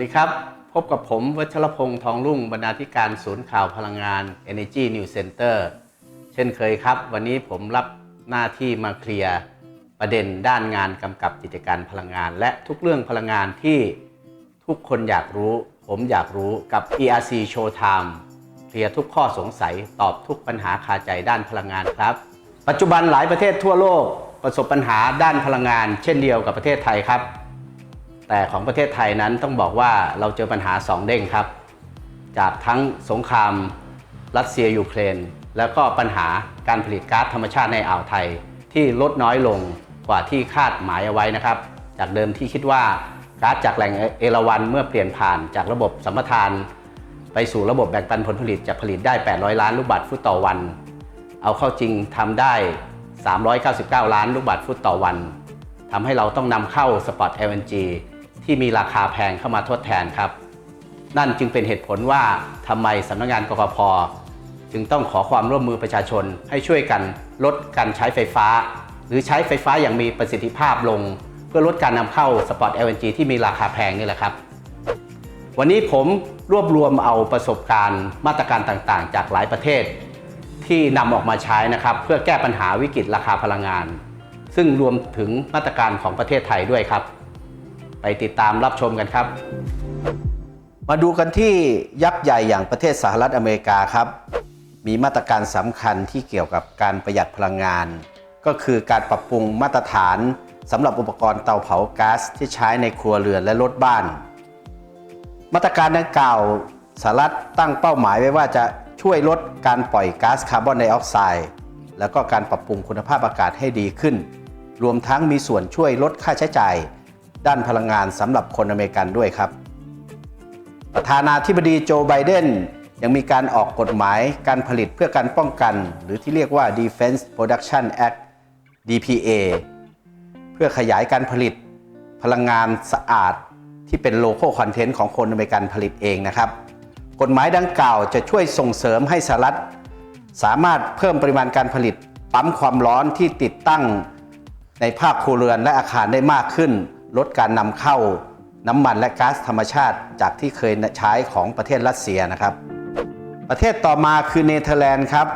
วัสดีครับ พบกับผมวัชรพงษ์ทองรุ่งบรรณาธิการศูนย์ข่าวพลังงาน Energy News Center เช่นเคยครับ วันนี้ผมรับหน้าที่มาเคลียร์ประเด็นด้านงานกำกับกิจการพลังงาน และทุกเรื่องพลังงานที่ทุกคนอยากรู้ ผมอยากรู้กับ ERC Showtime เคลียร์ทุกข้อสงสัยตอบทุกปัญหาคาใจด้านพลังงานครับ ปัจจุบันหลายประเทศทั่วโลกประสบปัญหาด้านพลังงาน เช่นเดียวกับประเทศไทยครับ แต่ของประเทศไทยนั้นต้องบอกว่าเราเจอปัญหาสองเด้งครับ จากทั้งสงครามรัสเซียยูเครน แล้วก็ปัญหาการผลิตก๊าซธรรมชาติในอ่าวไทย ที่ลดน้อยลงกว่าที่คาดหมายเอาไว้นะครับ จากเดิมที่คิดว่าก๊าซจากแหล่งเอราวันเมื่อเปลี่ยนผ่านจากระบบสัมปทาน ไปสู่ระบบแบ่งปันผลผลิตจะผลิตได้ 800 ล้านลูกบาศก์ฟุตต่อวัน เอาเข้าจริงทำได้ 399 ล้านลูกบาศก์ฟุตต่อวันทำให้เราต้องนำเข้าสปอต LNG ที่มีราคาแพงเข้ามาทดแทนครับ นั่นจึงเป็นเหตุผลว่าทำไมสำนักงานกกพจึงต้องขอความร่วมมือประชาชนให้ช่วยกันลดการใช้ไฟฟ้า หรือใช้ไฟฟ้าอย่างมีประสิทธิภาพลง เพื่อลดการนำเข้าสปอต LNG ที่มีราคาแพงนี่แหละครับ วันนี้ผมรวบรวมเอาประสบการณ์มาตรการต่างๆ จากหลายประเทศ ที่นำออกมาใช้นะครับ เพื่อแก้ปัญหาวิกฤตราคาพลังงาน ซึ่งรวมถึงมาตรการของประเทศไทยด้วยครับ ไปติดตามรับชมกันครับ มาดูกันที่ยักษ์ใหญ่อย่างประเทศสหรัฐอเมริกาครับ มีมาตรการสำคัญที่เกี่ยวกับการประหยัดพลังงาน ก็คือการปรับปรุงมาตรฐานสำหรับอุปกรณ์เตาเผาก๊าซที่ใช้ในครัวเรือนและรถบ้าน มาตรการดังกล่าวสหรัฐตั้งเป้าหมายไว้ว่าจะช่วยลดการปล่อยก๊าซคาร์บอนไดออกไซด์แล้วก็การปรับปรุงคุณภาพอากาศให้ดีขึ้น รวมทั้งมีส่วนช่วยลดค่าใช้จ่าย ด้านพลังงานสำหรับคนอเมริกันด้วยครับ ประธานาธิบดีโจไบเดนยังมีการออกกฎหมายการผลิตเพื่อการป้องกัน หรือที่เรียกว่า Defense Production Act DPA เพื่อขยายการผลิตพลังงานสะอาดที่เป็นโลโก้คอนเทนต์ของคนอเมริกันผลิตเองนะครับ กฎหมายดังกล่าวจะช่วยส่งเสริมให้สหรัฐ สามารถเพิ่มปริมาณการผลิตปั๊มความร้อนที่ติดตั้งในภาคครัวเรือนและอาคารได้มากขึ้น ลดการนำเข้าน้ำมันและก๊าซธรรมชาติ จากที่เคยใช้ของประเทศรัสเซียนะครับ ประเทศต่อมาคือเนเธอร์แลนด์ครับ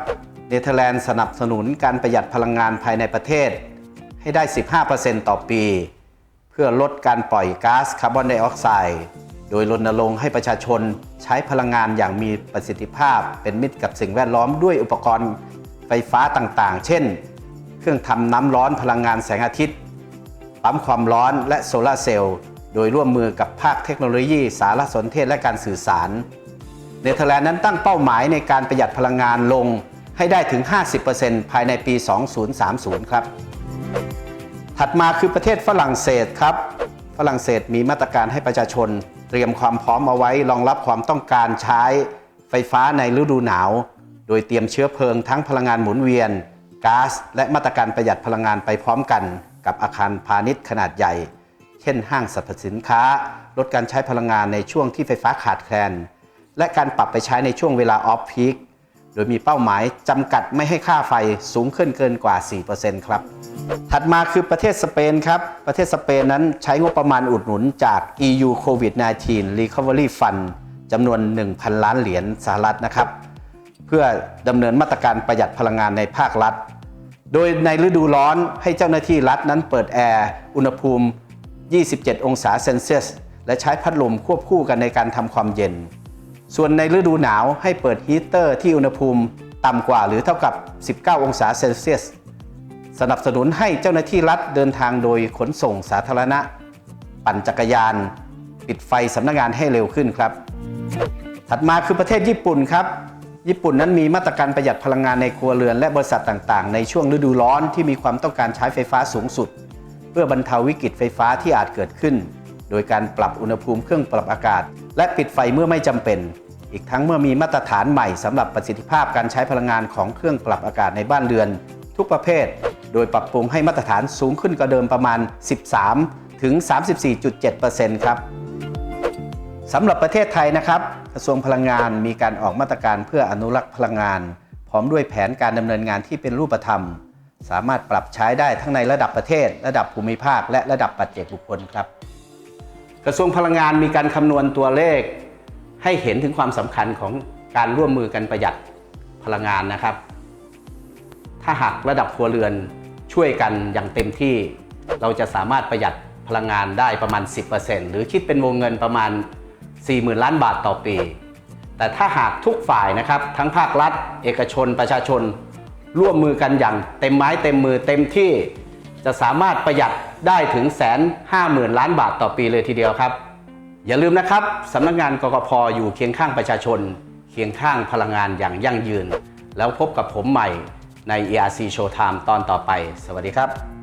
เนเธอร์แลนด์สนับสนุนการประหยัดพลังงานภายในประเทศ ให้ได้ 15%ต่อปี เพื่อลดการปล่อยก๊าซคาร์บอนไดออกไซด์โดยรณรงค์ให้ประชาชนใช้พลังงานอย่างมีประสิทธิภาพ เป็นมิตรกับสิ่งแวดล้อมด้วยอุปกรณ์ไฟฟ้าต่างๆ เช่น เครื่องทำน้ำร้อนพลังงานแสงอาทิตย์ ปั๊มความร้อนและโซลาร์เซลล์โดยร่วมมือกับภาคเทคโนโลยี สารสนเทศและการสื่อสาร เนเธอร์แลนด์นั้นตั้งเป้าหมายในการประหยัดพลังงานลงให้ได้ถึง 50%ภายในปี 2030 ครับ ถัดมาคือประเทศฝรั่งเศสครับ ฝรั่งเศสมีมาตรการให้ประชาชน เตรียมความพร้อมเอาไว้รองรับความต้องการใช้ไฟฟ้าในฤดูหนาว โดยเตรียมเชื้อเพลิงทั้งพลังงานหมุนเวียนก๊าซและมาตรการประหยัดพลังงานไปพร้อมกัน กับอาคารพาณิชย์ขนาดใหญ่ เช่นห้างสรรพสินค้า ลดการใช้พลังงานในช่วงที่ไฟฟ้าขาดแคลน และการปรับไปใช้ในช่วงเวลาออฟพีคโดยมีเป้าหมายจำกัดไม่ให้ค่าไฟสูงขึ้นเกินกว่า 4%ครับ ถัดมาคือประเทศสเปนครับ ประเทศสเปนนั้นใช้งบประมาณอุดหนุนจาก EU COVID-19 Recovery Fund จำนวน 1,000 ล้านเหรียญสหรัฐนะครับ เพื่อดำเนินมาตรการประหยัดพลังงานในภาครัฐ โดยในฤดูร้อนให้เจ้าหน้าที่รัฐนั้นเปิดแอร์ อุณหภูมิ 27 องศาเซนเซียส และใช้พัดลมควบคู่กันในการทำความเย็น ส่วนในฤดูหนาวให้เปิดฮีเตอร์ที่อุณหภูมิต่ำกว่าหรือเท่ากับ 19 องศาเซลเซียส สนับสนุนให้เจ้าหน้าที่รัฐเดินทางโดยขนส่งสาธารณะ ปั่นจักรยาน ปิดไฟสำนักงานให้เร็วขึ้นครับ ถัดมาคือประเทศญี่ปุ่นครับ ญี่ปุ่นนั้นมีมาตรการประหยัดพลังงานในครัวเรือนและบริษัทต่างๆ ในช่วงฤดูร้อนที่มีความต้องการใช้ไฟฟ้าสูงสุด เพื่อบรรเทาวิกฤตไฟฟ้าที่อาจเกิดขึ้น โดยการปรับอุณหภูมิเครื่องปรับอากาศ และปิดไฟเมื่อไม่จำเป็น อีกทั้งเมื่อมีมาตรฐานใหม่สำหรับประสิทธิภาพการใช้พลังงานของเครื่องปรับอากาศในบ้านเรือน ทุกประเภท โดยปรับปรุงให้มาตรฐานสูงขึ้นกว่าเดิมประมาณ 13 ถึง 34.7%ครับ สำหรับประเทศไทยนะครับ กระทรวงพลังงานมีการออกมาตรการเพื่ออนุรักษ์พลังงาน พร้อมด้วยแผนการดำเนินงานที่เป็นรูปธรรม สามารถปรับใช้ได้ทั้งในระดับประเทศ ระดับภูมิภาค และระดับปัจเจกบุคคลครับ กระทรวงพลังงานมีการคำนวณตัวเลข ให้เห็นถึงความสำคัญของการร่วมมือกันประหยัดพลังงานนะครับ ถ้าหากระดับครัวเรือนช่วยกันอย่างเต็มที่เราจะสามารถประหยัดพลังงานได้ประมาณ 10%หรือคิดเป็นวงเงินประมาณ 40,000 ล้านบาทต่อปี แต่ถ้าหากทุกฝ่ายนะครับ ทั้งภาครัฐ เอกชนประชาชน ร่วมมือกันอย่างเต็มไม้เต็มมือเต็มที่จะสามารถประหยัดได้ถึงแสนห้าหมื่นล้านบาทต่อปีเลยทีเดียวครับ อย่าลืมนะครับสำนักงานกกพอยู่เคียงข้างประชาชน เคียงข้างพลังงานอย่างยั่งยืน แล้วพบกับผมใหม่ใน ERC Showtime ตอนต่อไป สวัสดีครับ